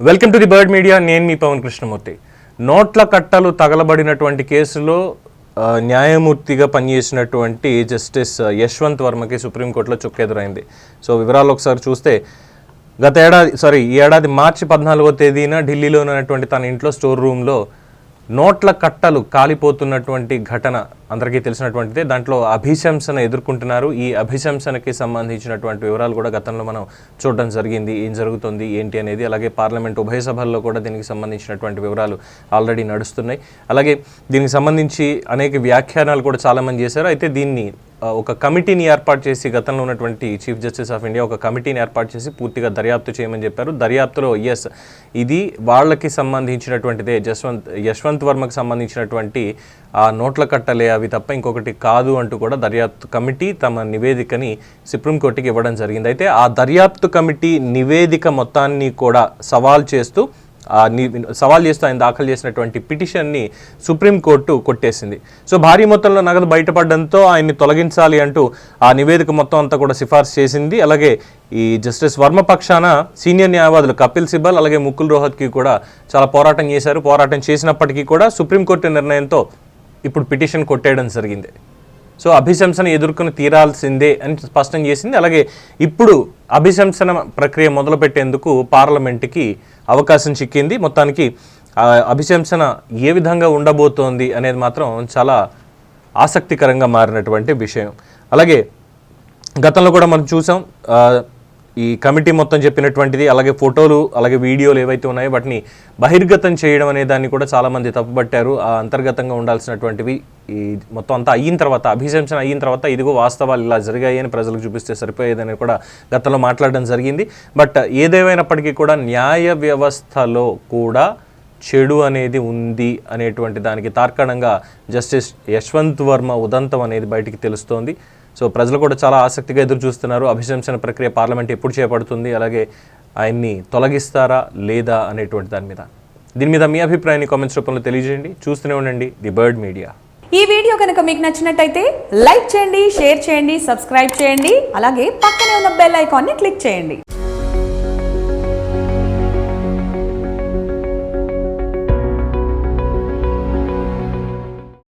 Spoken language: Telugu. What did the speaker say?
Welcome to the bird media నేను మీ పవన్ కృష్ణమూర్తి. నోట్ల కట్టలు తగలబడినటువంటి కేసులో న్యాయమూర్తిగా పనిచేసినటువంటి జస్టిస్ యశ్వంత్ వర్మకి సుప్రీంకోర్టులో చుక్కెదురైంది. సో వివరాలు ఒకసారి చూస్తే గత ఏడాది సారీ ఈ ఏడాది మార్చి పద్నాలుగో తేదీన ఢిల్లీలో ఉన్నటువంటి తన ఇంట్లో స్టోర్ రూమ్లో నోట్ల కట్టలు కాలిపోతున్నటువంటి ఘటన అందరికీ తెలిసినటువంటిదే. దాంట్లో అభిశంసన ఎదుర్కొంటున్నారు. ఈ అభిశంసనకి సంబంధించినటువంటి వివరాలు కూడా గతంలో మనం చూడడం జరిగింది. ఏం జరుగుతుంది ఏంటి అనేది అలాగే పార్లమెంట్ ఉభయ సభల్లో కూడా దీనికి సంబంధించినటువంటి వివరాలు ఆల్రెడీ నడుస్తున్నాయి. అలాగే దీనికి సంబంధించి అనేక వ్యాఖ్యానాలు కూడా చాలామంది చేశారు. అయితే దీన్ని ఒక కమిటీని ఏర్పాటు చేసి గతంలో ఉన్నటువంటి చీఫ్ జస్టిస్ ఆఫ్ ఇండియా ఒక కమిటీని ఏర్పాటు చేసి పూర్తిగా దర్యాప్తు చేయమని చెప్పారు. దర్యాప్తులో ఎస్ ఇది వాళ్ళకి సంబంధించినటువంటిదే జస్వంత్ యశ్వంత్ వర్మకి సంబంధించినటువంటి ఆ నోట్ల కట్టలే అవి తప్ప ఇంకొకటి కాదు అంటూ కూడా దర్యాప్తు కమిటీ తమ నివేదికని సుప్రీంకోర్టుకి ఇవ్వడం జరిగింది. అయితే ఆ దర్యాప్తు కమిటీ నివేదిక మొత్తాన్ని కూడా సవాల్ చేస్తూ సవాల్ చేస్తూ ఆయన దాఖలు చేసినటువంటి పిటిషన్ని సుప్రీంకోర్టు కొట్టేసింది. సో భారీ మొత్తంలో నగదు బయటపడడంతో ఆయన్ని తొలగించాలి అంటూ ఆ నివేదిక మొత్తం అంతా కూడా సిఫార్సు చేసింది. అలాగే ఈ జస్టిస్ వర్మ పక్షాన సీనియర్ న్యాయవాదులు కపిల్ సిబల్ అలాగే ముకుల్ రోహత్కి కూడా చాలా పోరాటం చేశారు. పోరాటం చేసినప్పటికీ కూడా సుప్రీంకోర్టు నిర్ణయంతో ఇప్పుడు పిటిషన్ కొట్టేయడం జరిగింది. సో అభిశంసన ఎదుర్కొని తీరాల్సిందే అని స్పష్టం చేసింది. అలాగే ఇప్పుడు అభిశంసన ప్రక్రియ మొదలుపెట్టేందుకు పార్లమెంట్కి అవకాశం చిక్కింది. మొత్తానికి అభిశంసన ఏ విధంగా ఉండబోతోంది అనేది మాత్రం చాలా ఆసక్తికరంగా మారినటువంటి విషయం. అలాగే గతంలో కూడా మనం చూసాం ఈ కమిటీ మొత్తం చెప్పినటువంటిది అలాగే ఫోటోలు అలాగే వీడియోలు ఏవైతే ఉన్నాయో వాటిని బహిర్గతం చేయడం అనే దాన్ని కూడా చాలామంది తప్పుపట్టారు. ఆ అంతర్గతంగా ఉండాల్సినటువంటివి ఈ మొత్తం అంతా అయిన తర్వాత అభిశంసన అయిన తర్వాత ఇదిగో వాస్తవాలు ఇలా జరిగాయి అని ప్రజలకు చూపిస్తే సరిపోయేదని కూడా గతంలో మాట్లాడడం జరిగింది. బట్ ఏదేమైనప్పటికీ కూడా న్యాయ వ్యవస్థలో కూడా చెడు అనేది ఉంది అనేటువంటి దానికి తార్కాణంగా జస్టిస్ యశ్వంత్ వర్మ ఉదంతం అనేది బయటికి తెలుస్తోంది. సో ప్రజలు కూడా చాలా ఆసక్తిగా ఎదురు చూస్తున్నారు. అభిశంసన ప్రక్రియ పార్లమెంట్ ఎప్పుడు చేపడుతుంది? అలాగే ఆయన్ని తొలగిస్తారా లేదా అనేటువంటి దాని మీద. దీని మీద మీ అభిప్రాయాన్ని కామెంట్స్ రూపంలో తెలియజేయండి. చూస్తూనే ఉండండి ది బర్డ్ మీడియా. ఈ వీడియో కనుక మీకు నచ్చినట్టయితే లైక్ చేయండి షేర్ చేయండి సబ్స్క్రైబ్ చేయండి. అలాగే పక్కనే ఉన్న బెల్ ఐకాన్ని క్లిక్ చేయండి.